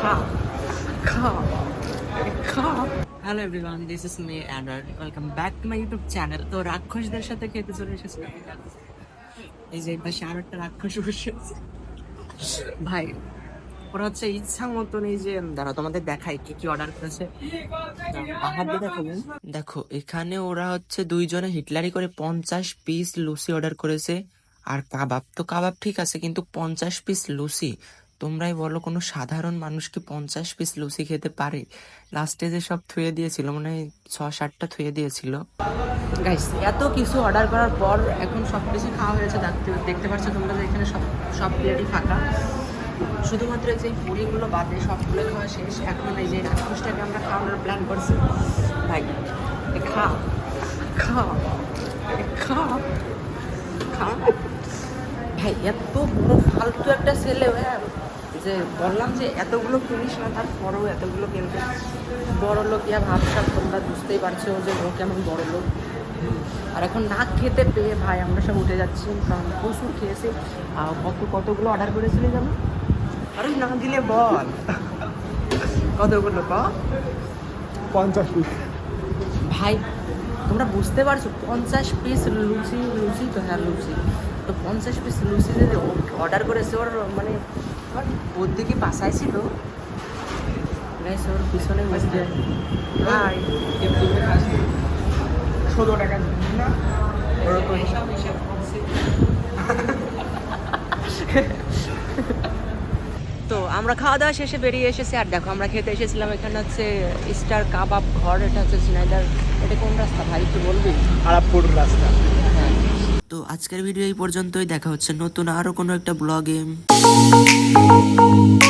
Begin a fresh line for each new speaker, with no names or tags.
খা খা খা hello everyone this is me Android welcome back to my YouTube channel তো রাক্ষসদের সাথে খেতে চলে এসেছি। এই যে পাশে আরও একটা রাক্ষস বসে ভাই, ওরা হচ্ছে ইচ্ছা মতন এই যে দাঁড়া তোমাদের দেখাই কি কি অর্ডার করেছে। দেখো, এখানে ওরা হচ্ছে দুইজনে হিটলারি করে পঞ্চাশ পিস লুসি অর্ডার করেছে। আর কাবাব, তো কাবাব ঠিক আছে, কিন্তু পঞ্চাশ পিস লুচি তোমরাই বলো কোনো সাধারণ মানুষ কি পঞ্চাশ পিস লুচি খেতে পারে? লাস্টে যে সব থুয়ে দিয়েছিল মানে ছ সাতটা থুয়ে দিয়েছিল। গাইস এত কিছু অর্ডার করার পর এখন সব কিছু খাওয়া হয়েছে দেখতে পাচ্ছ তোমরা যে এখানে সব সব প্লেটই ফাঁকা। শুধুমাত্র যে পুরিগুলো বাদে সবগুলো খাওয়া শেষ। এখন এই যে রাক্ষসটাকে আমরা খাওয়ানোর প্ল্যান করছি। ভাই খা খা খা খা। ভাই, এত বড় ফালতু একটা ছেলে হ্যাঁ। যে বললাম যে এতগুলো কিনিস না তারপরেও এতগুলো কিনতে বড় লোক ইয়া ভাবসাব তোমরা বুঝতেই পারছ যে ও কেমন বড় লোক। আর এখন না খেতে পেয়ে ভাই আমরা সব উঠে যাচ্ছি কারণ প্রচুর খেয়েছি। আর কত কতগুলো অর্ডার করেছিলি জানো? আরে না দিলে বল। কতগুলো ক
পঞ্চাশ পিস
ভাই তোমরা বুঝতে পারছ পঞ্চাশ পিস লুচি লুচি তো হ্যাঁ লুচি। তো পঞ্চাশ পিস লুচি যদি অর্ডার করেছে ওর মানে ওর বুদ্ধি কি পাশায় ছিল ওর পিছনে
ষোলো টাকা
হিসাব তো আমরা খাওয়া দাওয়া শেষে বেরিয়ে এসেছি আর দেখো আমরা খেতে এসেছিলাম এখানে হচ্ছে স্টার কাবাব ঘর এটা হচ্ছে ঝিনাইদার এটা কোন রাস্তা ভাই একটু বলবি?
আরাপপুর রাস্তা।
তো আজকের ভিডিও এই পর্যন্তই দেখা হচ্ছে নতুন আরও কোনো একটা ব্লগে। Música